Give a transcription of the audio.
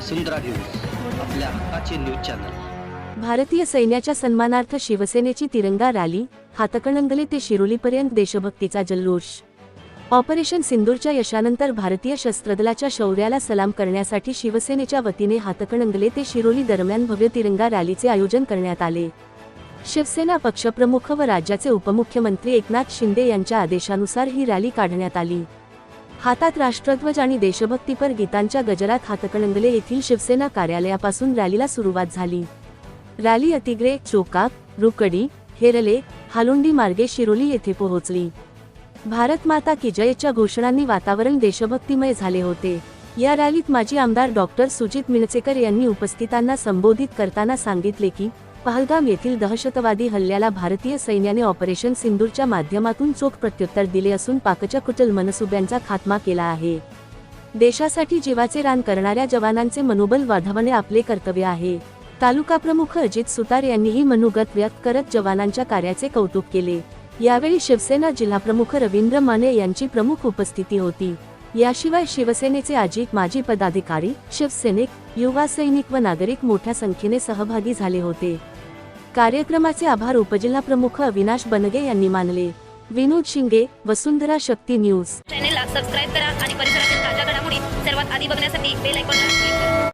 वसुंधरा news आपल्या हक्काचे news channel. भारतीय सैन्याच्या सन्मानार्थ शिवसेनेची तिरंगा रॅली हातकणंगले ते शिरोलीपर्यंत देशभक्तीचा जल्लोष. ऑपरेशन सिंदूरच्या यशानंतर भारतीय शस्त्रदलाच्या शौर्याला सलाम करण्यासाठी शिवसेनेच्या वतीने हातकणंगले ते शिरोली दरम्यान भव्य तिरंगा रॅलीचे आयोजन करण्यात आले. शिवसेना पक्षप्रमुख व राज्याचे उपमुख्यमंत्री एकनाथ शिंदे यांच्या आदेशानुसार ही रॅली काढण्यात आली. हातात राष्ट्रध्वज आणि देशभक्तीपर गीतांच्या गजरात हातकणंगले येथील शिवसेना कार्यालयापासून रॅलीला सुरुवात झाली. रॅली अतिग्रे चोकाक रुकडी हेरले हालुंडी मार्गे शिरोली येथे पोहोचली. भारत माता की जयच्या घोषणांनी वातावरण देशभक्तिमय झाले होते. या रॅलीत माजी आमदार डॉक्टर सुजित मिळचेकर यांनी उपस्थितांना संबोधित करताना सांगितले की पहलगाम येथील दहशतवादी हल्ल्याला भारतीय सैन्याने ऑपरेशन सिंदूरच्या माध्यमातून चोख प्रत्युत्तर दिले असून पाकच्या कुटल मनसुब्यांचा खात्मा केला आहे. देशासाठी जीवाचे रान करणाऱ्या जवानांचे मनोबल वाढवणे आपले कर्तव्य आहे. तालुका प्रमुख अजित सुतार यांनीही मनोगत व्यक्त करत जवानांच्या कार्याचे कौतुक केले. यावेळी शिवसेना जिल्हाप्रमुख रवींद्र माने यांची प्रमुख उपस्थिती होती. याशिवाय शिवसेनेचे अजित माजी पदाधिकारी शिवसैनिक युवा सैनिक व नागरिक मोठ्या संख्येने सहभागी झाले होते. कार्यक्रमाचे आभार उपजिल्हा प्रमुख अविनाश बनगे यांनी मानले. विनोद शिंगे वसुंधरा शक्ती न्यूज. चॅनेलला सबस्क्राईब करा आणि परिसरातील ताज्या घडामोडी सर्वात आधी बघण्यासाठी बेल आयकॉन